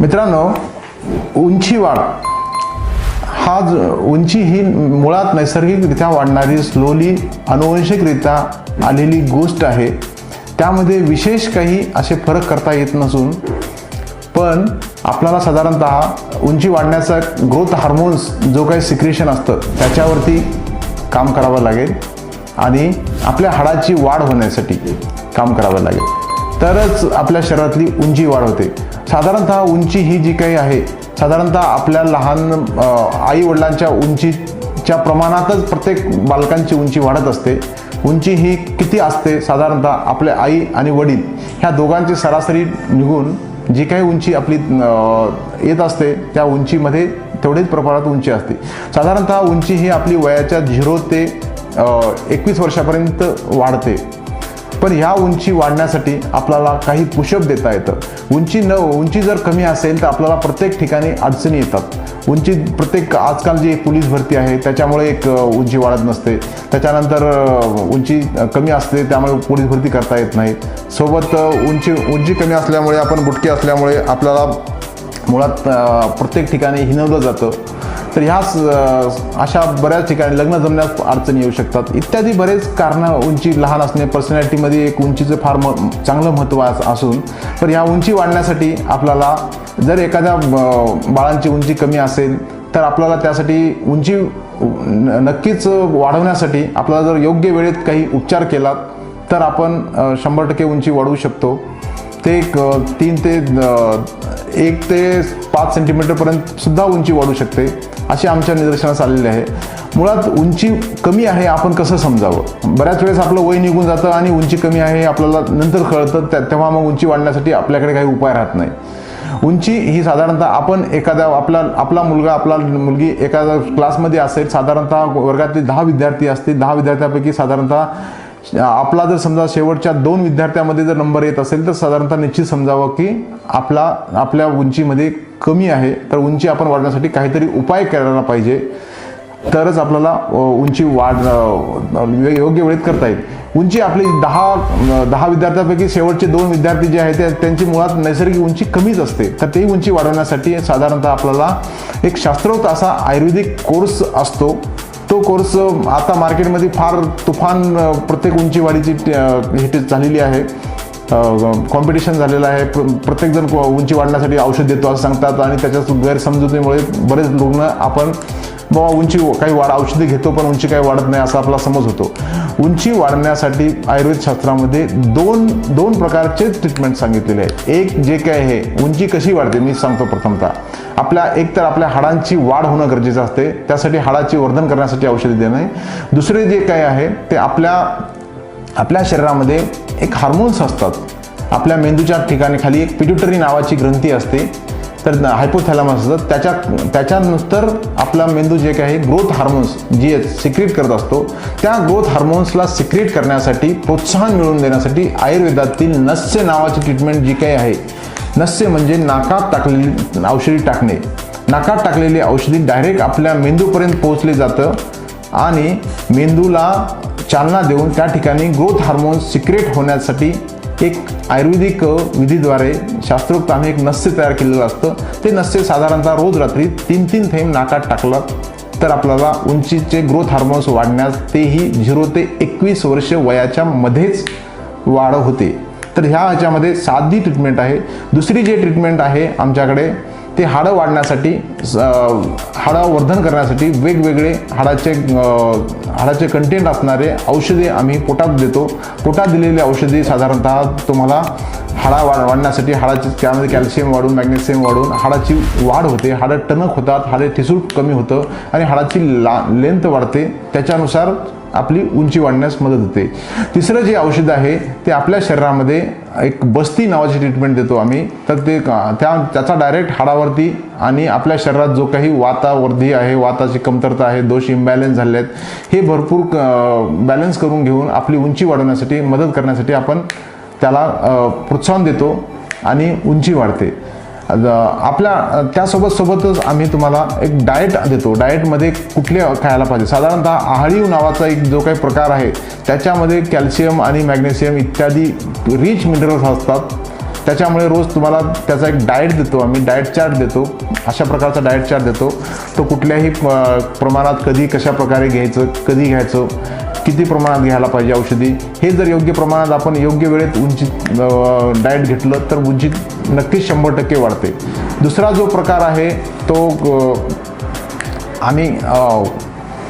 मित्रांनो उंची वाढ. हा उंची ही मुळात नैसर्गिकरित्या वाढणारी स्लोली अनुवंशिकरित्या आलेली गोष्ट आहे. त्यामध्ये विशेष काही असे फरक करता येत नसून पण आपल्याला साधारणतः उंची वाढण्याचा ग्रोथ हार्मोन्स जो काही सिक्रेशन असतं त्याच्यावरती काम करावं लागेल आणि आपल्या हाडाची वाढ होण्यासाठी काम करावं लागेल. तरच आपल्या शरीरातली उंची वाढ होते. साधारणतः उंची ही जी काही आहे साधारणतः आपल्या लहान आई वडिलांच्या उंचीच्या प्रमाणातच प्रत्येक बालकांची उंची वाढत असते. उंची ही किती असते? साधारणतः आपल्या आई आणि वडील ह्या दोघांची सरासरी निघून जी काही उंची आपली येत असते त्या उंचीमध्ये तेवढेच प्रमाणात उंची असते. साधारणतः उंची ही आपली वयाच्या झिरो ते एकवीस वर्षापर्यंत वाढते. पण ह्या उंची वाढण्यासाठी आपल्याला काही पुषप देता येतं. उंची न उंची जर कमी असेल तर आपल्याला प्रत्येक ठिकाणी अडचणी येतात. उंची प्रत्येक आजकाल जी पोलीस भरती आहे त्याच्यामुळे एक उंची वाढत नसते. त्याच्यानंतर उंची कमी असते त्यामुळे पोलीस भरती करता येत नाही. सोबत उंची उंची कमी असल्यामुळे आपण बुटके असल्यामुळे आपल्याला मुळात प्रत्येक ठिकाणी हिनवलं जातं. तर ह्या अशा बऱ्याच ठिकाणी लग्न जमण्यास अडचणी येऊ शकतात. इत्यादी बरेच कारणं उंची लहान असणे पर्सनॅलिटीमध्ये एक उंचीचं फार म चांगलं महत्त्व असून तर ह्या उंची वाढण्यासाठी आपल्याला जर एखाद्या बाळांची उंची कमी असेल तर आपल्याला त्यासाठी उंची नक्कीच वाढवण्यासाठी आपल्याला जर योग्य वेळेत काही उपचार केला तर आपण शंभर टक्के उंची वाढवू शकतो. ते एक तीन ते एक ते पाच सेंटीमीटरपर्यंत सुद्धा उंची वाढू शकते अशी आमच्या निदर्शनास आलेली आहे. मुळात उंची कमी आहे आपण कसं समजावं? बऱ्याच वेळेस आपलं वय निघून जातं आणि उंची कमी आहे आपल्याला नंतर कळतं त्या तेव्हा मग उंची वाढण्यासाठी आपल्याकडे काही उपाय राहत नाही. उंची ही साधारणतः आपण एखाद्या आपला आपला मुलगा आपला मुलगी एखाद्या क्लासमध्ये असेल साधारणतः वर्गातले दहा विद्यार्थी असतील दहा विद्यार्थ्यांपैकी साधारणतः आपला जर समजा शेवटच्या दोन विद्यार्थ्यामध्ये जर नंबर येत असेल तर साधारणतः निश्चित समजावं की आपला आपल्या उंचीमध्ये कमी आहे तर उंची आपण वाढण्यासाठी काहीतरी उपाय करायला पाहिजे. तरच आपल्याला उंची वाढ योग्य वेळेत करता येईल. उंची आपली दहा दहा विद्यार्थ्यांपैकी शेवटचे दोन विद्यार्थी जे आहेत ते त्यांची मुळात नैसर्गिक उंची कमीच असते. तर ते उंची वाढवण्यासाठी साधारणतः आपल्याला एक शास्त्रोक्त असा आयुर्वेदिक कोर्स असतो. तो कोर्स आता मार्केटमध्ये फार तुफान प्रत्येक उंची वाढीची हे ते झालेली आहे. कॉम्पिटिशन झालेलं आहे. प्र प्रत्येकजण उंची वाढण्यासाठी औषध देतो असं सांगतात आणि त्याच्या गैरसमजुतीमुळे बरेच रुग्ण आपण बाबा उंची काही वाढ औषधे घेतो पण उंची काही वाढत नाही असा आपला समज होतो. उंची वाढण्यासाठी आयुर्वेद शास्त्रामध्ये दोन दोन प्रकारचे ट्रीटमेंट सांगितलेले आहे एक जे काय आहे उंची कशी वाढते मी सांगतो प्रथमतः. आपल्या एक तर आपल्या हाडांची वाढ होणं गरजेचं असते त्यासाठी हाडाची वर्धन करण्यासाठी औषधे देणे दुसरे जे काय आहे ते आपल्या आपल्या शरीरामध्ये एक हार्मोन्स असतात. आपल्या मेंदूच्या ठिकाणी खाली एक पिट्युटरी नावाची ग्रंथी असते. तर हायपोथॅलामस असतं. त्याच्या त्याच्यानंतर आपला मेंदू जे काही ग्रोथ हार्मोन्स जी सिक्रेट करत असतो त्या ग्रोथ हार्मोन्सला सिक्रेट करण्यासाठी प्रोत्साहन मिळवून देण्यासाठी आयुर्वेदातील नस्य नावाची ट्रीटमेंट जी काही आहे नस्य म्हणजे नाकात टाकलेली औषधी टाकणे. नाकात टाकलेली औषधी डायरेक्ट आपल्या मेंदूपर्यंत पोहोचले जातं आणि मेंदूला चालना देऊन त्या ठिकाणी ग्रोथ हार्मोन्स सिक्रेट होण्यासाठी एक आयुर्वेदिक विधीद्वारे शास्त्रोक्त आम्ही एक नस्य तयार केलेलं असतं. ते नस्य साधारणतः रोज रात्री तीन तीन थेंब नाकात टाकलं तर आपल्याला उंचीचे ग्रोथ हार्मोन्स वाढण्यास तेही झिरो ते एकवीस वर्ष वयाच्या मध्येच वाढ होते. तर ह्या ह्याच्यामध्ये साधी ट्रीटमेंट आहे. दुसरी जे ट्रीटमेंट आहे आमच्याकडे ते हाडं वाढण्यासाठी हाडं वर्धन करण्यासाठी वेगवेगळे हाडाचे हाडाचे कंटेंट असणारे औषधे आम्ही पोटात देतो. पोटात दिलेली औषधी साधारणतः तुम्हाला हाडा वाढ वाढण्यासाठी हाडाची त्यामध्ये कॅल्शियम वाढून मॅग्नेशियम वाढून हाडाची वाढ होते. हाडं टणक होतात हाडे ठिसूळ कमी होतं आणि हाडाची ला लेंथ वाढते. त्याच्यानुसार आपली उंची वाढण्यास मदत होते. तिसरं जे औषध आहे ते आपल्या शरीरामध्ये एक बस्ती नावाची ट्रीटमेंट देतो आम्ही. तर ते का- त्या त्याचा डायरेक्ट हाडावरती आणि आपल्या शरीरात जो काही वातावर्धी आहे वाताची कमतरता आहे दोष इम्बॅलन्स झाले आहेत हे भरपूर बॅलन्स करून घेऊन आपली उंची वाढवण्यासाठी मदत करण्यासाठी आपण त्याला प्रोत्साहन देतो आणि उंची वाढते. आपल्या त्यासोबत सोबतच आम्ही तुम्हाला एक डाएट देतो. डाएटमध्ये कुठले खायला पाहिजे? साधारणतः आहाळीव नावाचा एक जो काही प्रकार आहे त्याच्यामध्ये कॅल्शियम आणि मॅग्नेशियम इत्यादी रिच मिनरल्स असतात. त्याच्यामुळे रोज तुम्हाला त्याचा एक डाएट देतो आम्ही. डाएट चार्ट देतो. अशा प्रकारचा डाएट चार्ट देतो. तो कुठल्याही प्रमाणात कधी कशा प्रकारे घ्यायचं कधी घ्यायचं किती प्रमाणात घ्यायला पाहिजे औषधी हे जर योग्य प्रमाणात आपण योग्य वेळेत उंची डाएट घेतलं तर उंची नक्कीच शंभर टक्के वाढते. दुसरा जो प्रकार आहे तो आम्ही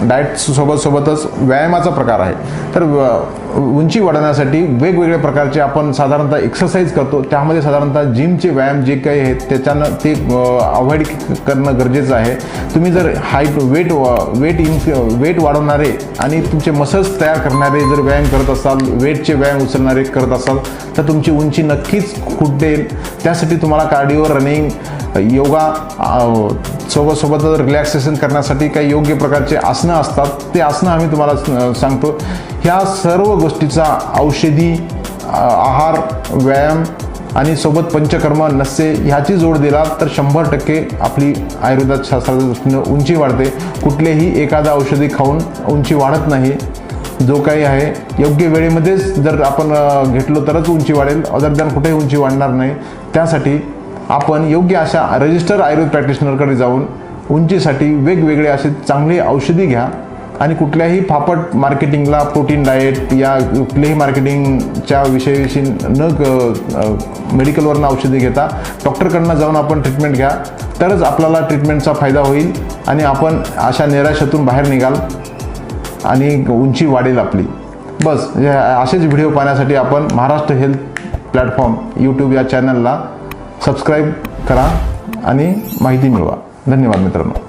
डाएट सोबत सोबतच व्यायामाचा प्रकार आहे. तर व- उंची वाढवण्यासाठी वेगवेगळ्या प्रकारचे आपण साधारणतः एक्सरसाइज करतो. त्यामध्ये साधारणतः जिमचे व्यायाम जे काही आहेत त्याच्यानं ते अवॉइड करणं गरजेचं आहे. तुम्ही जर height weight weight in weight वाढवणारे आणि तुमचे मसल्स तयार करणारे जर व्यायाम करत असाल वेटचे व्यायाम उचलणारे करत असाल तर तुमची उंची नक्कीच खुटेल. त्यासाठी तुम्हाला कार्डिओ रनिंग योगा सोबतसोबतच रिलॅक्सेशन करण्यासाठी काही योग्य प्रकारचे आसनं असतात ते आसनं आम्ही तुम्हाला सांगतो. ह्या सर्व गोष्टीचा औषधी आहार व्यायाम आणि सोबत पंचकर्म नस्य ह्याची जोड दिला तर शंभर टक्के आपली आयुर्वेदात शास्त्राच्या दृष्टीनं उंची वाढते. कुठलेही एखादा औषधी खाऊन उंची वाढत नाही. जो काही आहे योग्य वेळेमध्येच जर आपण घेतलो तरच उंची वाढेल. अदर कुठेही उंची वाढणार नाही. त्यासाठी आपण योग्य अशा रजिस्टर आयुर्वेद प्रॅक्टिशनरकडे जाऊन उंचीसाठी वेगवेगळे असे चांगले औषधी घ्या आणि कुठल्याही फापट मार्केटिंगला प्रोटीन डाएट या कुठल्याही मार्केटिंगच्या विषयीशी न मेडिकलवरनं औषधी घेता डॉक्टरकडनं जाऊन आपण ट्रीटमेंट घ्या. तरच आपल्याला ट्रीटमेंटचा फायदा होईल आणि आपण अशा निराशातून बाहेर निघाल आणि उंची वाढेल आपली. बस असेच व्हिडिओ पाहण्यासाठी आपण महाराष्ट्र हेल्थ प्लॅटफॉर्म यूट्यूब या चॅनलला सबस्क्राईब करा आणि माहिती मिळवा. धन्यवाद मित्रांनो.